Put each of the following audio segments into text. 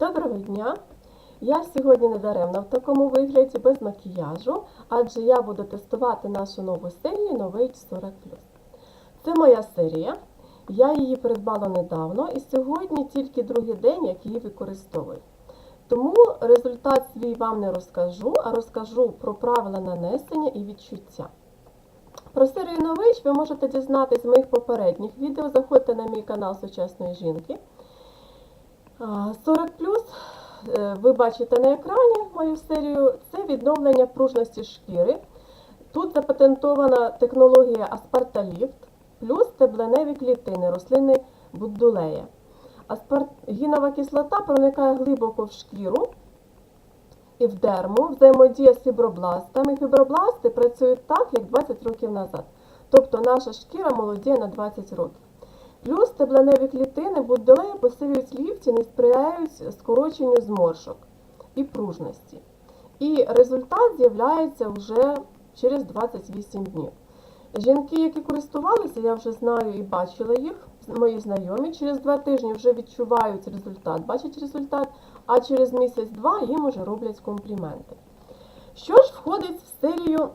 Доброго дня! Я сьогодні не даремна в такому вигляді без макіяжу, адже я буду тестувати нашу нову серію Новий 40 Це моя серія. Я її придбала недавно і сьогодні тільки другий день, як її використовую. Тому результат свій вам не розкажу, а розкажу про правила нанесення і відчуття. Про серію Нович ви можете дізнатися з моїх попередніх відео. Заходьте на мій канал Сучасної жінки. А, 40 е, ви бачите на екрані мою серію, це відновлення пружності шкіри. Тут запатентована технологія Аспарталіфт плюс стебленеві клітини рослини Буддулея. Аспаргінова кислота проникає глибоко в шкіру і в дерму, взаємодія з фібробластами. Фібробласти працюють так, як 20 років назад. Тобто наша шкіра молодіє на 20 років. Плюс стебленеві клітини буддолею посилюють ліфті, не сприяють скороченню зморшок і пружності. І результат з'являється вже через 28 днів. Жінки, які користувалися, я вже знаю і бачила їх, мої знайомі, через два тижні вже відчувають результат, бачать результат, а через місяць-два їм вже роблять компліменти. Що ж входить в серію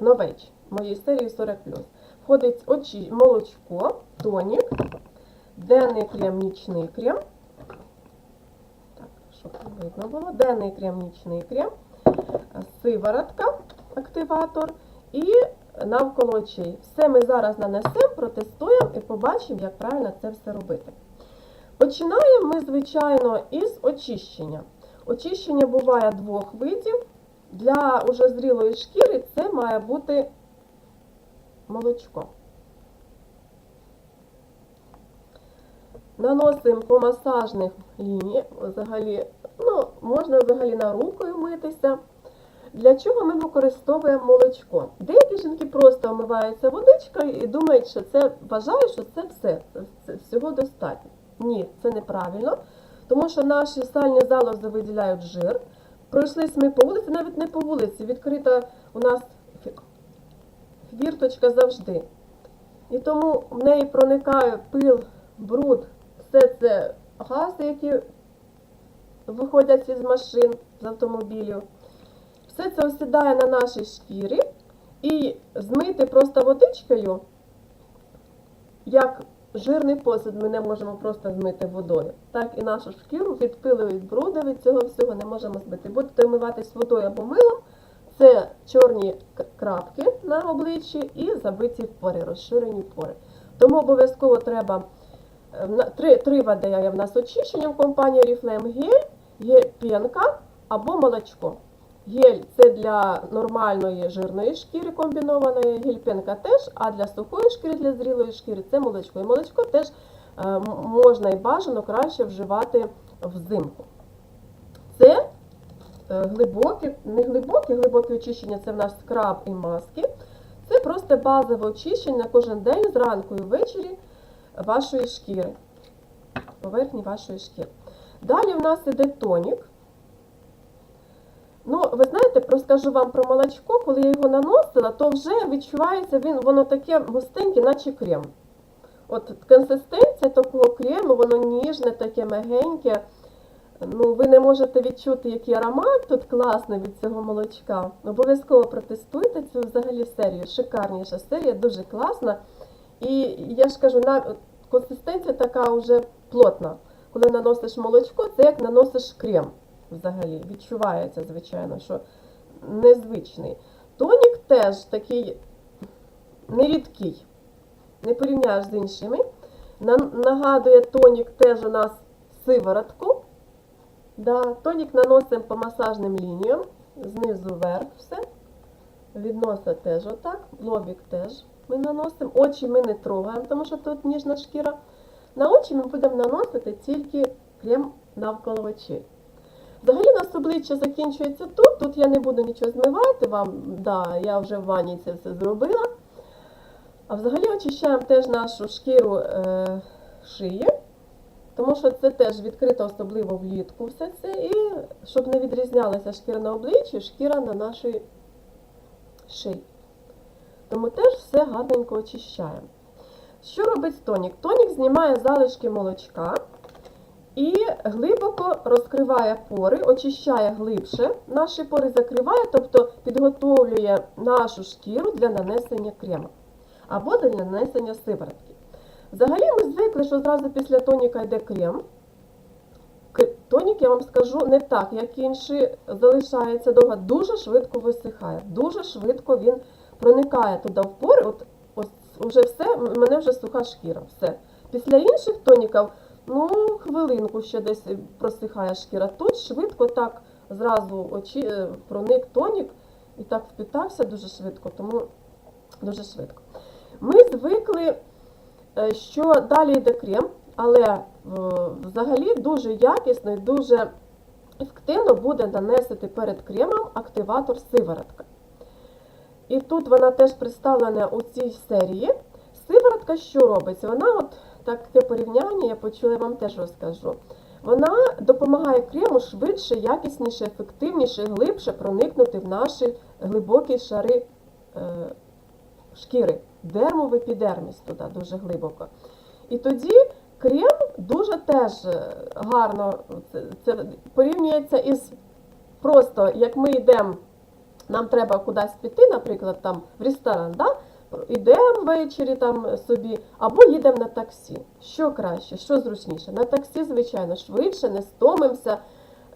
новеч, моєї серії 40 Входить очі, молочко, тонік, денний крем, нічний крем. Так, щоб видно було, денний крем, нічний крем, сиворотка, активатор і навколо очей. Все ми зараз нанесемо, протестуємо і побачимо, як правильно це все робити. Починаємо ми, звичайно, із очищення. Очищення буває двох видів. Для уже зрілої шкіри це має бути молочко. Наносимо по масажних лініях, взагалі, ну, можна взагалі на рукою митися. Для чого ми використовуємо молочко? Деякі жінки просто омиваються водичкою і думають, що це вважають, що це все, це всього достатньо. Ні, це неправильно, тому що наші сальні залози виділяють жир. Пройшлись ми по вулиці, навіть не по вулиці, відкрита у нас вірточка завжди. І тому в неї проникає пил, бруд, все це гази, які виходять із машин, з автомобілів. Все це осідає на нашій шкірі і змити просто водичкою, як жирний посуд ми не можемо просто змити водою. Так і нашу шкіру відпилують бруди, від цього всього не можемо збити. Будете вмиватись водою або милом. Це чорні крапки на обличчі і забиті пори, розширені пори. Тому обов'язково треба е, три три є в нас очищення в компанії Oriflame гель, є пінка або молочко. Гель це для нормальної жирної шкіри комбінованої, гель-пенка теж, а для сухої шкіри, для зрілої шкіри це молочко. І молочко теж е, можна і бажано краще вживати взимку. Е, глибокі, не глибокі, глибокі очищення це в нас скраб і маски. Це просто базове очищення кожен день зранку і ввечері вашої шкіри, поверхні вашої шкіри. Далі в нас іде тонік. Ну, ви знаєте, розкажу вам про молочко, коли я його наносила, то вже відчувається, він, воно таке густеньке, наче крем. От консистенція такого крему, воно ніжне, таке мягеньке. Ну, ви не можете відчути, який аромат тут класний від цього молочка. Обов'язково протестуйте цю взагалі серію. Шикарніша серія, дуже класна. І я ж кажу, на консистенція така вже плотна. Коли наносиш молочко, це як наносиш крем взагалі. Відчувається, звичайно, що незвичний. Тонік теж такий нерідкий, не порівняєш з іншими. Нагадує, тонік теж у нас сиворотку. Да, Тонік наносимо по масажним лініям, знизу вверх все. Відноса теж отак, лобік теж ми наносимо. Очі ми не трогаємо, тому що тут ніжна шкіра. На очі ми будемо наносити тільки крем навколо очей. Взагалі у нас обличчя закінчується тут. Тут я не буду нічого змивати вам, да, я вже в ванні це все зробила. А взагалі очищаємо теж нашу шкіру е, шиї. Тому що це теж відкрито, особливо влітку все це. І щоб не відрізнялася шкіра на обличчі, шкіра на нашій шиї. Тому теж все гарненько очищаємо. Що робить тонік? Тонік знімає залишки молочка і глибоко розкриває пори, очищає глибше наші пори, закриває, тобто підготовлює нашу шкіру для нанесення крему або для нанесення сиворотки. Взагалі ми звикли, що зразу після тоніка йде крем. Тонік, я вам скажу, не так, як інші, залишається довго, дуже швидко висихає, дуже швидко він проникає туди в пори. От, ось вже все, в мене вже суха шкіра. Все. Після інших тоніків, ну, хвилинку ще десь просихає шкіра. Тут швидко так зразу очі, е, проник тонік і так впітався дуже швидко, тому дуже швидко. Ми звикли, що далі йде крем, але е, взагалі дуже якісно і дуже ефективно буде нанесити перед кремом активатор сиворотка. І тут вона теж представлена у цій серії. Сиворотка що робить? Вона, от таке порівняння, я почула, я вам теж розкажу. Вона допомагає крему швидше, якісніше, ефективніше, глибше проникнути в наші глибокі шари е, шкіри, дерму в епідерміс туди дуже глибоко. І тоді крем дуже теж е, гарно це, порівнюється із просто як ми йдемо, нам треба кудись піти, наприклад, там в ресторан, да? Ідемо ввечері там собі, або їдемо на таксі. Що краще, що зручніше? На таксі, звичайно, швидше, не стомимося,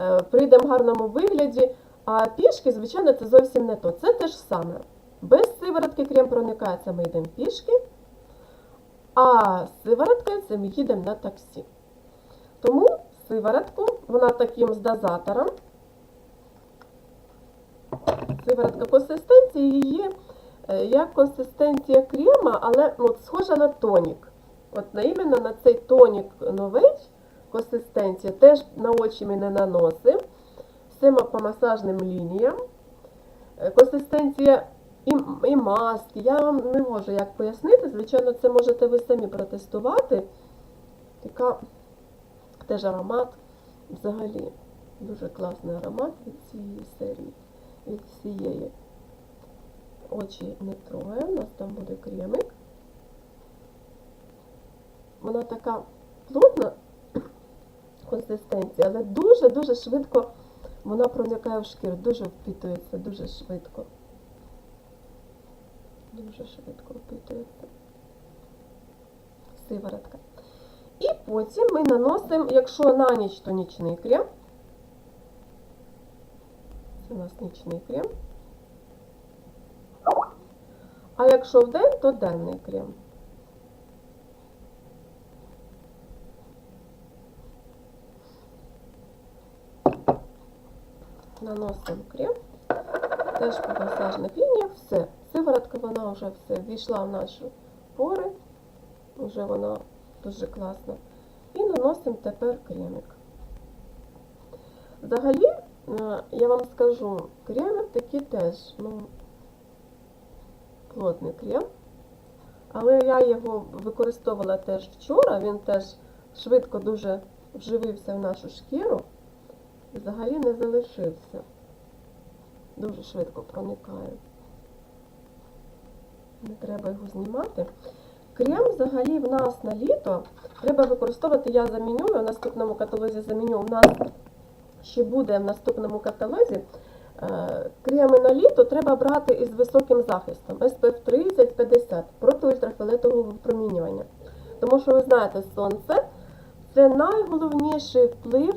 е, прийдемо в гарному вигляді, а пішки, звичайно, це зовсім не то. Це те ж саме. Без сиворотки крем проникається, ми йдемо пішки, а з сивороткою це ми їдемо на таксі. Тому сиворотку, вона таким з дозатором. Сиворотка консистенції її е, як консистенція крема, але ну, от, схожа на тонік. От іменно на цей тонік новий консистенція, теж на очі ми не наносимо. Все по масажним лініям. Е, Консистенція і, і маски. Я вам не можу як пояснити. Звичайно, це можете ви самі протестувати. Така теж аромат взагалі. Дуже класний аромат від цієї серії, від цієї. Очі не трогаємо, у нас там буде кремик. Вона така плотна консистенція, але дуже-дуже швидко вона проникає в шкіру, дуже впитується, дуже швидко. Дуже швидко впитується. Сиворотка. І потім ми наносимо, якщо на ніч, то нічний крем. Це у нас нічний крем. А якщо в день, то денний крем. Наносимо крем. Теж по масажних лініях. Все. Сиворотка вона вже все війшла в наші пори. Вже вона дуже класна. І наносимо тепер кремик. Взагалі, е, я вам скажу, кремик такий теж, ну, плотний крем. Але я його використовувала теж вчора, він теж швидко дуже вживився в нашу шкіру. Взагалі не залишився. Дуже швидко проникає. Не треба його знімати. Крем взагалі в нас на літо треба використовувати, я заміню, в наступному каталозі заміню. У нас ще буде в наступному каталозі. е, Креми на літо треба брати із високим захистом SPF 30-50 проти ультрафіолетового випромінювання. Тому що ви знаєте, сонце це найголовніший вплив,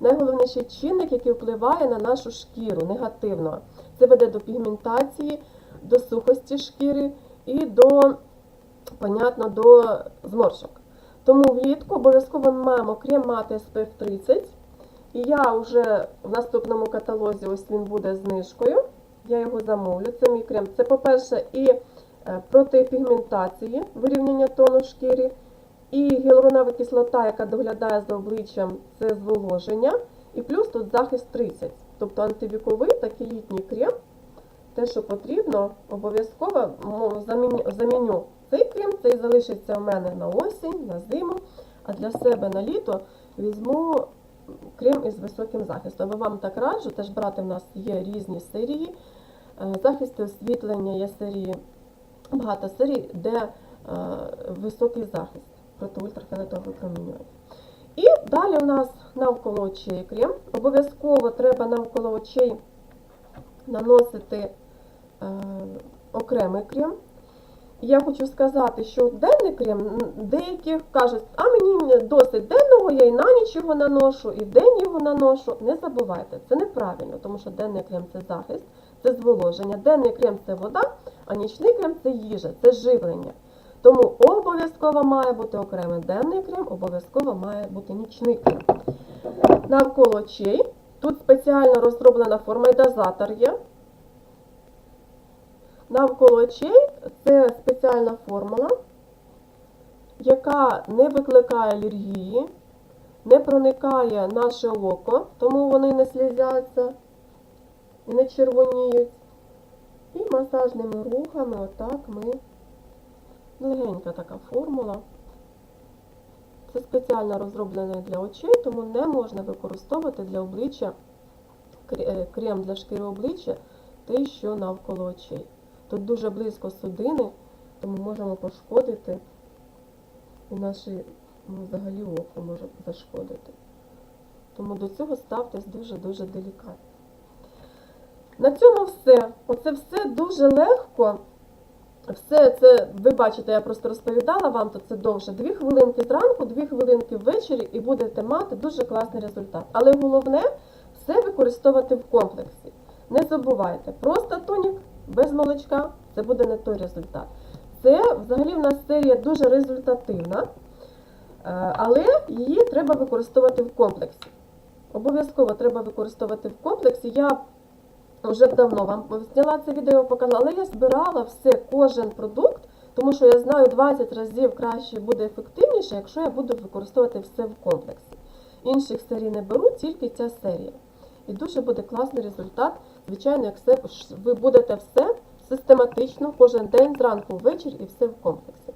найголовніший чинник, який впливає на нашу шкіру негативно. Це веде до пігментації, до сухості шкіри і до, понятно, до зморшок. Тому влітку обов'язково ми маємо крем мати SPF 30. І я вже в наступному каталозі, ось він буде знижкою. Я його замовлю. Це мій крем. Це, по-перше, і е, проти пігментації, вирівняння тону шкіри, і гіалуронова кислота, яка доглядає за обличчям, це зволоження. І плюс тут захист 30. Тобто антивіковий такий літній крем. Те, що потрібно, обов'язково заміню, цей крем, цей залишиться у мене на осінь, на зиму, а для себе на літо візьму крем із високим захистом. Я вам так раджу, теж брати в нас є різні серії. Е, Захисти освітлення є серії, багато серій, де е, високий захист проти ультрафіолетового випромінювання. І далі у нас навколо очей крем. Обов'язково треба навколо очей наносити окремий крем. Я хочу сказати, що денний крем, деякі кажуть, а мені досить денного, я і на ніч його наношу, і в день його наношу. Не забувайте, це неправильно, тому що денний крем це захист, це зволоження. Денний крем це вода, а нічний крем це їжа, це живлення. Тому обов'язково має бути окремий денний крем, обов'язково має бути нічний крем. Навколо очей. Тут спеціально розроблена форма дозатор є. Навколо очей це спеціальна формула, яка не викликає алергії, не проникає наше око, тому вони не слізяться і не червоніють. І масажними рухами отак ми легенька така формула. Це спеціально розроблено для очей, тому не можна використовувати для обличчя е, крем для шкіри обличчя, те, що навколо очей. Тут дуже близько судини, тому можемо пошкодити і наше ну, взагалі око може зашкодити. Тому до цього ставтесь дуже-дуже делікатно. На цьому все. Оце все дуже легко. Все це, ви бачите, я просто розповідала вам, то це довше. Дві хвилинки зранку, дві хвилинки ввечері, і будете мати дуже класний результат. Але головне все використовувати в комплексі. Не забувайте, просто тонік без молочка це буде не той результат. Це взагалі в нас серія дуже результативна, е, але її треба використовувати в комплексі. Обов'язково треба використовувати в комплексі. Я вже давно вам зняла це відео, показала, але я збирала все, кожен продукт, тому що я знаю 20 разів краще буде ефективніше, якщо я буду використовувати все в комплексі. Інших серій не беру, тільки ця серія. І дуже буде класний результат. Звичайно, як все, ви будете все систематично, кожен день, зранку, ввечері і все в комплексі.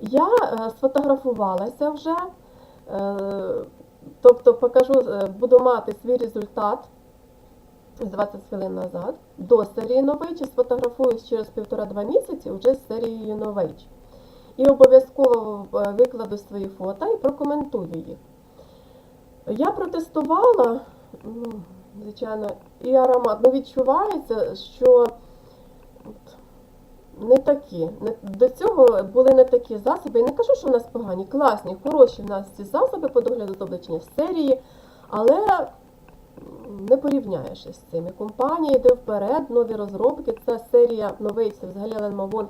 Я е, сфотографувалася вже, е, тобто покажу, е, буду мати свій результат 20 хвилин назад до серії Novage, сфотографуюсь через півтора-два місяці вже з серією Novage. І обов'язково викладу свої фото і прокоментую їх. Я протестувала, ну, звичайно, і аромат. Ну, відчувається, що не такі. До цього були не такі засоби. Я не кажу, що в нас погані, класні, хороші в нас ці засоби по догляду з обличчя в серії, але не порівняєш із цими. Компанія йде вперед, нові розробки. Це серія новий, це взагалі Ален Мавон,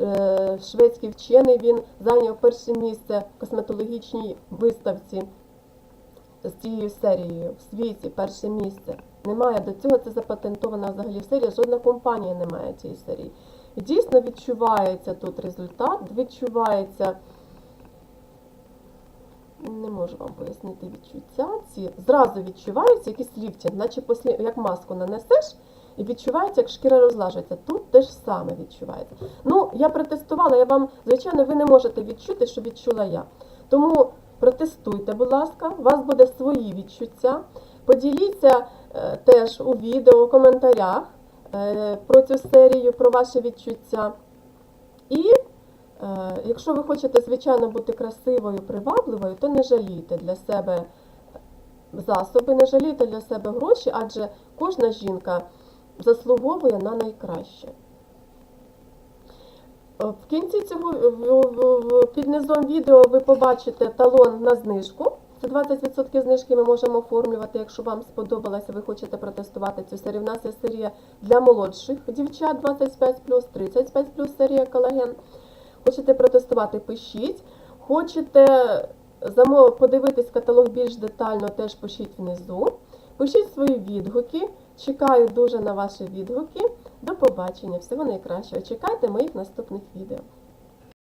е, шведський вчений, він зайняв перше місце в косметологічній виставці з цією серією в світі перше місце. Немає до цього, це запатентована взагалі серія, жодна компанія не має цієї серії. І дійсно відчувається тут результат, відчувається, не можу вам пояснити відчуття. Ці зразу відчуваються якісь ліфтінг, наче після, як маску нанесеш, і відчувається, як шкіра розлажується. Тут те ж саме відчувається. Ну, я протестувала, я вам, звичайно, ви не можете відчути, що відчула я. Тому протестуйте, будь ласка, у вас буде свої відчуття. Поділіться е, теж у відео, у коментарях е, про цю серію, про ваші відчуття. І е, якщо ви хочете, звичайно, бути красивою, привабливою, то не жалійте для себе засоби, не жалійте для себе гроші, адже кожна жінка заслуговує на найкраще. Е, В кінці цього в- під низом відео ви побачите талон на знижку. Це 20% знижки ми можемо оформлювати, якщо вам сподобалося, ви хочете протестувати цю серію. У нас є серія для молодших дівчат 25 35 серія колаген. Хочете протестувати, пишіть. Хочете подивитись каталог більш детально, теж пишіть внизу. Пишіть свої відгуки. Чекаю дуже на ваші відгуки. До побачення. Всього найкращого. Чекайте моїх наступних відео.